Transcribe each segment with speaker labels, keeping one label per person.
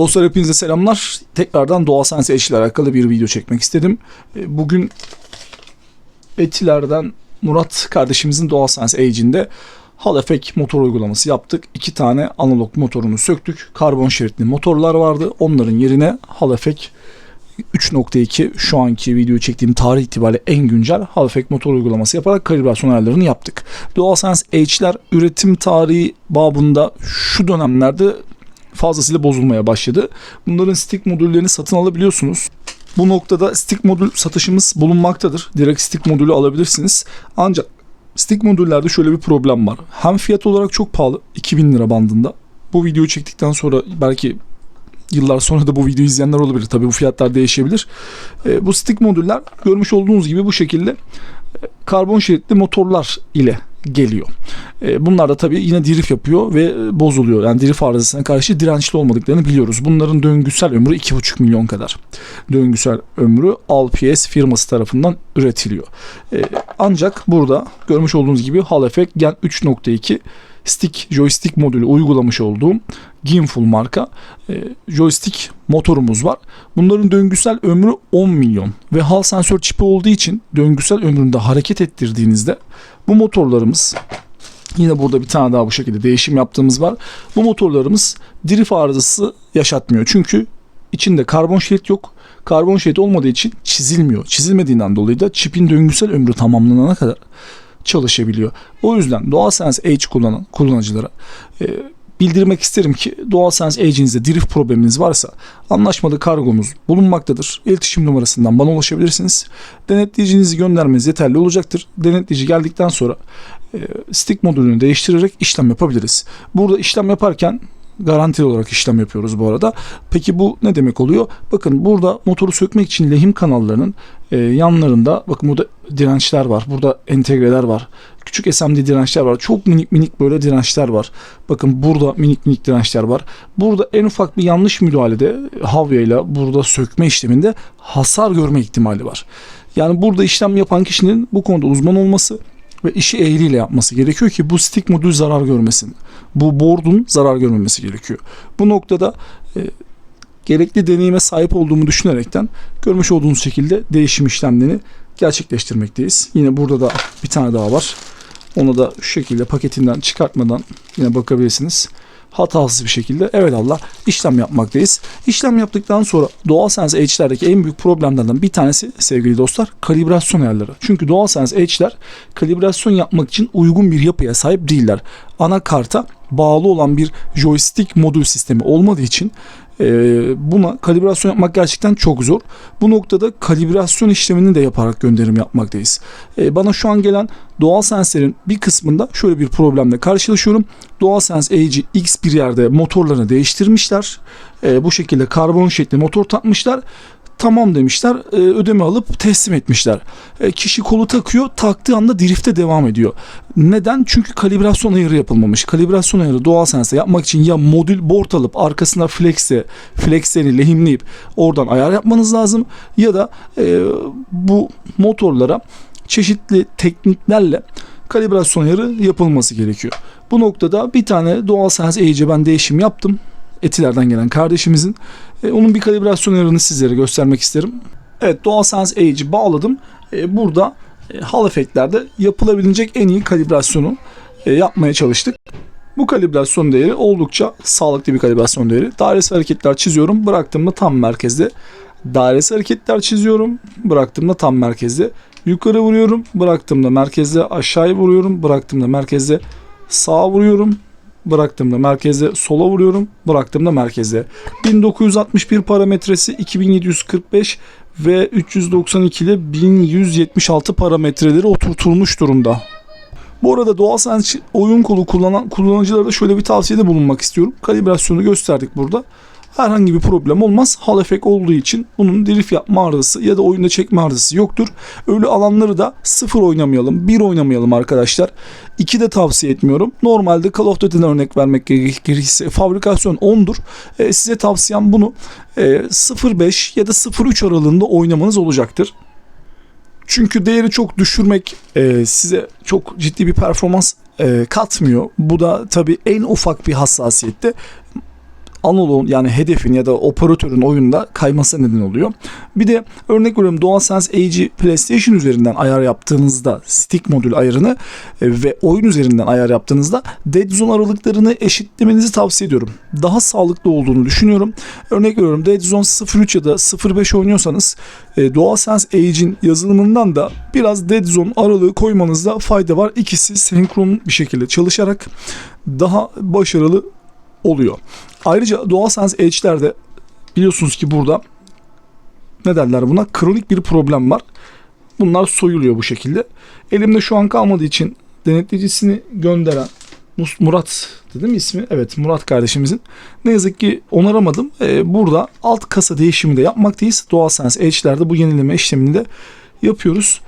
Speaker 1: Dostlar hepinize selamlar. Tekrardan DualSense Edge ile alakalı bir video çekmek istedim. E, Bugün Etiler'den Murat kardeşimizin DualSense Edge'inde Hall Effect motor uygulaması yaptık. İki tane analog motorunu söktük. Karbon şeritli motorlar vardı. Onların yerine Hall Effect 3.2 şu anki videoyu çektiğim tarih itibariyle en güncel Hall Effect motor uygulaması yaparak kalibrasyon ayarlarını yaptık. DualSense Edge'ler üretim tarihi babında şu dönemlerde fazlasıyla bozulmaya başladı. Bunların stick modüllerini satın alabiliyorsunuz. Bu noktada stick modül satışımız bulunmaktadır. Direkt stick modülü alabilirsiniz. Ancak stick modüllerde şöyle bir problem var. Hem fiyat olarak çok pahalı 2000 lira bandında. Bu videoyu çektikten sonra belki yıllar sonra da bu videoyu izleyenler olabilir. Tabii bu fiyatlar değişebilir. E, bu stick modüller görmüş olduğunuz gibi bu şekilde e, karbon şeritli motorlar ile geliyor. E, bunlar da tabii yine drift yapıyor ve e, bozuluyor. Yani drift arızasına karşı dirençli olmadıklarını biliyoruz. Bunların döngüsel ömrü 2,5 milyon kadar. Döngüsel ömrü Alps firması tarafından üretiliyor. E, ancak burada görmüş olduğunuz gibi Hall Effect Gen 3.2 stick joystick modülü uygulamış olduğum Ginful marka e, joystick motorumuz var. Bunların döngüsel ömrü 10 milyon ve hal sensör çipi olduğu için döngüsel ömründe hareket ettirdiğinizde bu motorlarımız Yine burada bir tane daha bu şekilde değişim yaptığımız var. Bu motorlarımız drift arızası yaşatmıyor. Çünkü içinde karbon şerit yok. Karbon şerit olmadığı için çizilmiyor. Çizilmediğinden dolayı da çipin döngüsel ömrü tamamlanana kadar çalışabiliyor. O yüzden DualSense Edge kullanan kullanıcılara e, bildirmek isterim ki DualSense Edge'inizde drift probleminiz varsa anlaşmalı kargomuz bulunmaktadır. İletişim numarasından bana ulaşabilirsiniz. Denetleyicinizi göndermeniz yeterli olacaktır. Denetleyici geldikten sonra e, stick modülünü değiştirerek işlem yapabiliriz. Burada işlem yaparken garantili olarak işlem yapıyoruz bu arada. Peki bu ne demek oluyor? Bakın burada motoru sökmek için lehim kanallarının e, yanlarında bakın burada dirençler var. Burada entegreler var. Küçük SMD dirençler var. Çok minik minik böyle dirençler var. Bakın burada minik minik dirençler var. Burada en ufak bir yanlış müdahalede havyayla burada sökme işleminde hasar görme ihtimali var. Yani burada işlem yapan kişinin bu konuda uzman olması ve işi ehliyle yapması gerekiyor ki bu stick modül zarar görmesin. Bu board'un zarar görmemesi gerekiyor. Bu noktada e, gerekli deneyime sahip olduğumu düşünerekten görmüş olduğunuz şekilde değişim işlemlerini gerçekleştirmekteyiz. Yine burada da bir tane daha var. Onu da şu şekilde paketinden çıkartmadan yine bakabilirsiniz. Hatasız bir şekilde evet Allah işlem yapmaktayız. İşlem yaptıktan sonra DualSense Edge'lerdeki en büyük problemlerden bir tanesi sevgili dostlar kalibrasyon ayarları. Çünkü DualSense Edge'ler kalibrasyon yapmak için uygun bir yapıya sahip değiller. Anakarta bağlı olan bir joystick modül sistemi olmadığı için buna kalibrasyon yapmak gerçekten çok zor. Bu noktada kalibrasyon işlemini de yaparak gönderim yapmaktayız. E, bana şu an gelen DualSense'lerin bir kısmında şöyle bir problemle karşılaşıyorum. DualSense Edge'i X bir yerde motorlarını değiştirmişler. E, bu şekilde karbon şekli motor takmışlar tamam demişler e, ödeme alıp teslim etmişler. E, kişi kolu takıyor taktığı anda drifte devam ediyor. Neden? Çünkü kalibrasyon ayarı yapılmamış. Kalibrasyon ayarı DualSense'e yapmak için ya modül board alıp arkasına flex'e flexleri lehimleyip oradan ayar yapmanız lazım ya da e, bu motorlara çeşitli tekniklerle kalibrasyon ayarı yapılması gerekiyor. Bu noktada bir tane DualSense Edge'e ben değişim yaptım. Etilerden gelen kardeşimizin. E, onun bir kalibrasyon ayarını sizlere göstermek isterim. Evet DualSense Edge'i bağladım. E, burada e, Hall efektlerde yapılabilecek en iyi kalibrasyonu e, yapmaya çalıştık. Bu kalibrasyon değeri oldukça sağlıklı bir kalibrasyon değeri. Dairesel hareketler çiziyorum. Bıraktığımda tam merkezde. Dairesel hareketler çiziyorum. Bıraktığımda tam merkezde. Yukarı vuruyorum. Bıraktığımda merkezde. Aşağıya vuruyorum. Bıraktığımda merkezde. Sağa vuruyorum bıraktığımda merkeze sola vuruyorum bıraktığımda merkeze 1961 parametresi 2745 ve 392 ile 1176 parametreleri oturtulmuş durumda. Bu arada DualSense oyun kolu kullanan kullanıcılara da şöyle bir tavsiyede bulunmak istiyorum. Kalibrasyonu gösterdik burada herhangi bir problem olmaz. Hal efekt olduğu için bunun drift yapma arızası ya da oyunda çekme arızası yoktur. Ölü alanları da sıfır oynamayalım, bir oynamayalım arkadaşlar. İki de tavsiye etmiyorum. Normalde Call of Duty'den örnek vermek gerekirse fabrikasyon 10'dur. E, size tavsiyem bunu e, 0.5 ya da 0.3 aralığında oynamanız olacaktır. Çünkü değeri çok düşürmek e, size çok ciddi bir performans e, katmıyor. Bu da tabii en ufak bir hassasiyette analogun yani hedefin ya da operatörün oyunda kayması neden oluyor. Bir de örnek veriyorum DualSense Edge'i PlayStation üzerinden ayar yaptığınızda stick modül ayarını e, ve oyun üzerinden ayar yaptığınızda dead zone aralıklarını eşitlemenizi tavsiye ediyorum. Daha sağlıklı olduğunu düşünüyorum. Örnek veriyorum dead zone 0.3 ya da 0.5 oynuyorsanız e, DualSense Edge'in yazılımından da biraz dead zone aralığı koymanızda fayda var. İkisi senkron bir şekilde çalışarak daha başarılı oluyor. Ayrıca DualSense Edge'lerde biliyorsunuz ki burada ne derler buna? Kronik bir problem var. Bunlar soyuluyor bu şekilde. Elimde şu an kalmadığı için denetleyicisini gönderen Murat değil mi ismi? Evet Murat kardeşimizin. Ne yazık ki onaramadım. Ee, burada alt kasa değişimi de yapmaktayız. DualSense Edge'lerde bu yenileme işlemini de yapıyoruz.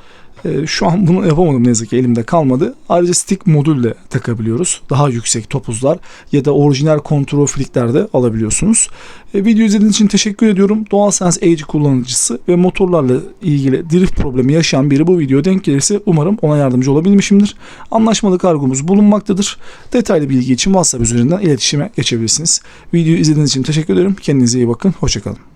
Speaker 1: Ee, şu an bunu yapamadım ne yazık ki elimde kalmadı. Ayrıca stick modül de takabiliyoruz. Daha yüksek topuzlar ya da orijinal kontrol flikler de alabiliyorsunuz. E, video izlediğiniz için teşekkür ediyorum. DualSense Edge kullanıcısı ve motorlarla ilgili drift problemi yaşayan biri bu videoya denk gelirse umarım ona yardımcı olabilmişimdir. Anlaşmalı kargomuz bulunmaktadır. Detaylı bilgi için WhatsApp üzerinden iletişime geçebilirsiniz. Videoyu izlediğiniz için teşekkür ederim. Kendinize iyi bakın. Hoşçakalın.